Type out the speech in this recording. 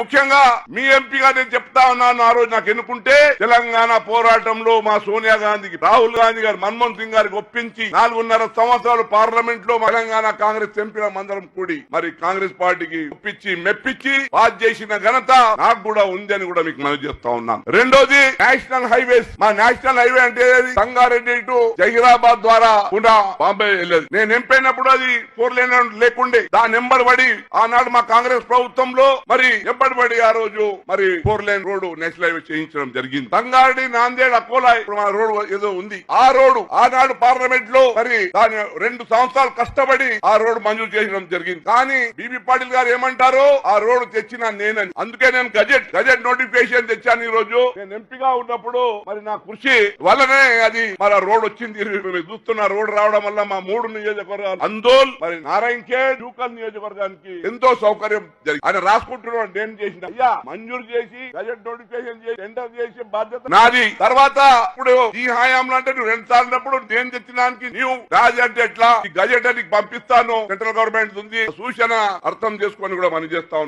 ముఖ్యంగా మీ ఎంపీగా నేను చెప్తా ఉన్నాను ఆ రోజు నాకు ఎన్నుకుంటే తెలంగాణ పోరాటంలో మా సోనియా గాంధీకి రాహుల్ గాంధీ గారు మన్మోహన్ సింగ్ గారికి ఒప్పించి నాలుగున్నర సంవత్సరాలు పార్లమెంట్లో తెలంగాణ కాంగ్రెస్ ఎంపీల మందరం కూడి మరి కాంగ్రెస్ పార్టీకి ఒప్పించి మెప్పించి పాస్ చేసిన ఘనత నాకు కూడా ఉంది అని కూడా మీకు మనవి చేస్తా ఉన్నాను. రెండోది నేషనల్ హైవేస్. మా నేషనల్ హైవే అంటే సంగారెడ్డి టు జహీరాబాద్ ద్వారా కూడా బాంబే వెళ్ళేది. నేను ఎంపైనప్పుడు అది ఫోర్ లేన్ లేకుండే. దాని నెంబర్ పడి ఆనాడు మా కాంగ్రెస్ ప్రభుత్వంలో మరి ఎప్పటి పడి ఆ రోజు మరి four lane road national highway చేయించడం జరిగింది. సంగారెడ్డి నాందేడ్ అకోలా ఇప్పుడు రోడ్డు ఏదో ఉంది. ఆ రోడ్డు ఆనాడు పార్లమెంట్లో మరి దాని రెండు సంవత్సరాలు కష్టపడి ఆ రోడ్డు మంజూరు చేయడం జరిగింది. కానీ బీబీ పాటిల్ గారు ఏమంటారు ఆ రోడ్డు తెచ్చిన నేనని. అందుకే నేను గజెట్ గజెట్ నోటిఫికేషన్ తెచ్చాను ఈ రోజు. నేను ఎంపీగా ఉన్నప్పుడు మరి నా కృషి వల్లనే అది మరి ఆ రోడ్ వచ్చింది. చూస్తున్న రోడ్ రావడం వల్ల మా మూడు నియోజకవర్గాలు అందోల్ మరి నారాయణ ఖేడ్ నియోజకవర్గానికి ఎంతో సౌకర్యం జరిగింది. ఆయన రాసుకుంటున్నాడు. నేను చేసిన అయ్యా మంజూరు చేసి గజెట్ నోటిఫికేషన్ చేసి టెండర్ చేసే బాధ్యత నాది. తర్వాత ఇప్పుడు ఈ హయాంలో అంటే నువ్వు రెండు సార్లు నేను తెచ్చినానికి నీవు రాజు అంటే ఎట్లా? ఈ గజెట్ నీకు పంపిస్తాను. సెంట్రల్ గవర్నమెంట్ ఉంది. సూచన అర్థం చేసుకొని కూడా మనం చేస్తా